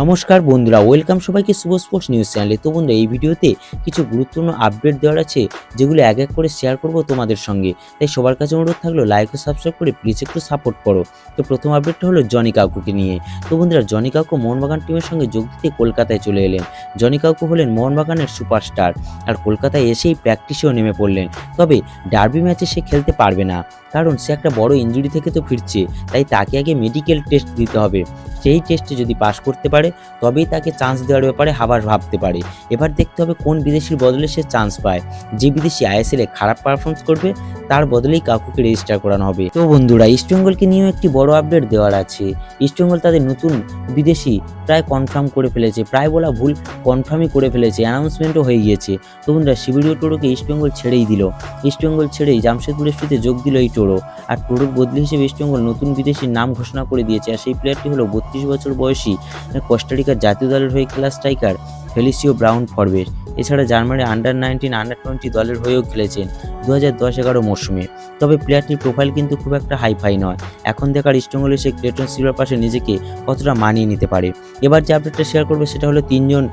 নমস্কার বন্ধুরা, ওয়েলকাম সবাইকে শুভ স্পোর্টস নিউজ চ্যানেলে। তো বন্ধুরা, এই ভিডিওতে কিছু গুরুত্বপূর্ণ আপডেট দেওয়ার আছে, যেগুলো এক এক করে শেয়ার করব তোমাদের সঙ্গে। তাই সবার কাছে অনুরোধ থাকল লাইক ও সাবস্ক্রাইব করে প্লিজ একটু সাপোর্ট করো। তো প্রথম আপডেটটা হলো জনি কাকুকে নিয়ে। তো বন্ধুরা, জনি কাকু মোহনবাগান টিমের সঙ্গে যোগ দিতে কলকাতায় চলে এলেন। জনি কাকু হলেন মোহনবাগানের সুপারস্টার আর কলকাতায় এসেই প্র্যাকটিসেও নেমে পড়লেন। তবে ডার্বি ম্যাচে সে খেলতে পারবে না, কারণ সে একটা বড় ইঞ্জুরি থেকে তো ফিরছে, তাই তাকে আগে মেডিকেল টেস্ট দিতে হবে। সেই টেস্টে যদি পাশ করতে পারে, তবেই তাকে চান্স দেওয়ার ব্যাপারে হাবার ভাবতে পারে। এবার দেখতে হবে কোন বিদেশির বদলে সে চান্স পায়। যে বিদেশি আইএসএলে খারাপ পারফরমেন্স করবে তার বদলেই কাকুকে রেজিস্টার করানো হবে। তো বন্ধুরা ইস্টবেঙ্গলকে নিয়েও একটি বড় আপডেট দেওয়ার আছে। ইস্টবেঙ্গল তাদের নতুন বিদেশি প্রায় কনফার্ম করে ফেলেছে। প্রায় বলা ভুল কনফার্মই করে ফেলেছে। অ্যানাউন্সমেন্টও হয়ে গিয়েছে। তো বন্ধুরা শিবিরীয় টোরোকে ইস্টবেঙ্গল ছেড়েই দিল। ইস্টবেঙ্গল ছেড়েই জামশেদপুর এফসিতে যোগ দিল এই টোরো আর টোরোর বদলি হিসেবে ইস্টবেঙ্গল নতুন বিদেশির নাম ঘোষণা করে দিয়েছে। আর সেই প্লেয়ারটি হলো বত্রিশ বছর বয়সী কোস্টারিকার জাতীয় দলের হয়ে খেলা স্ট্রাইকার ফেলিসিও ব্রাউন ফরবেস এছাড়া জার্মানির আন্ডার নাইনটিন আন্ডার টোয়েন্টি দলের হয়েও খেলেছেন দু হাজার দশ এগারো মরশুমে তবে প্লেয়ারটির প্রোফাইল কিন্তু খুব একটা হাইফাই নয়। এখন দেখার ইস্টবেঙ্গলে সে ক্লেটন সিলভার পাশে নিজেকে কতটা মানিয়ে নিতে পারে। এবার যে আপডেটটা শেয়ার করবে সেটা হলো তিনজন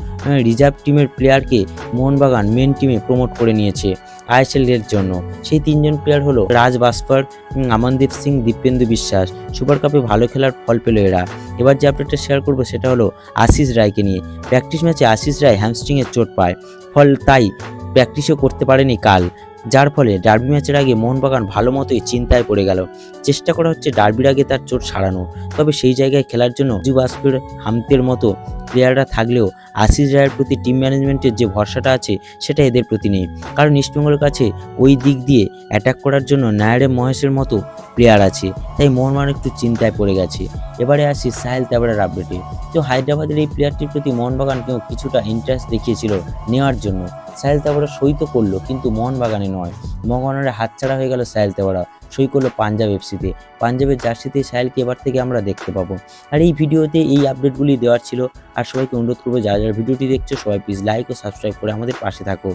রিজার্ভ টিমের প্লেয়ারকে মোহনবাগান মেন টিমে প্রমোট করে নিয়েছে আইএসএল এর জন্য। সেই তিনজন প্লেয়ার হলো রাজ বাসপার আমনদীপ সিং, দীপেন্দু বিশ্বাস। সুপার কাপে ভালো খেলার ফল পেল এরা। এবার যে আপডেটটা শেয়ার করব সেটা হলো আশিস রায়কে নিয়ে। প্র্যাকটিস ম্যাচে আশিস রায় হ্যামস্ট্রিংয়ের চোট পায়। ফল তাই প্র্যাকটিসও করতে পারেনি কাল। যার ফলে ডার্বি ম্যাচের আগে মোহনবাগান ভালো মতোই চিন্তায় পড়ে গেল। চেষ্টা করা হচ্ছে ডার্বির আগে তার চোট সারানো তবে সেই জায়গায় খেলার জন্য যুবাসপের হামতের মতো প্লেয়াররা থাকলেও আশিস রায়ের প্রতি টিম ম্যানেজমেন্টের যে ভরসাটা আছে, সেটা এদের প্রতি নেই। কারণ ইস্টবেঙ্গলের কাছে ওই দিক দিয়ে অ্যাটাক করার জন্য নায়ারে মহেশের মতো প্লেয়ার আছে। তাই মোহনমান একটু চিন্তায় পড়ে গেছে। এবারে আসি সাহেল তাবড়ার আপডেটে তো হায়দ্রাবাদের এই প্লেয়ারটির প্রতি মোহনবাগান কেউ কিছুটা ইন্টারেস্ট দেখিয়েছিল নেওয়ার জন্য। সাহেল তেওয়ারা সই তো করল, কিন্তু মোহনবাগানে নয়। মোহনবাগানের হাতছাড়া হয়ে গেল সাহেল তেওয়ারা সই করল পাঞ্জাব এফসিতে। পাঞ্জাবের জার্সিতে সাহেলকে এবার থেকে আমরা দেখতে পাবো। আর এই ভিডিওতে এই আপডেটগুলি দেওয়ার ছিল। আর সবাইকে অনুরোধ করব, যারা যারা ভিডিওটি দেখছ, সবাই প্লিজ লাইক ও সাবস্ক্রাইব করে আমাদের পাশে থাকো।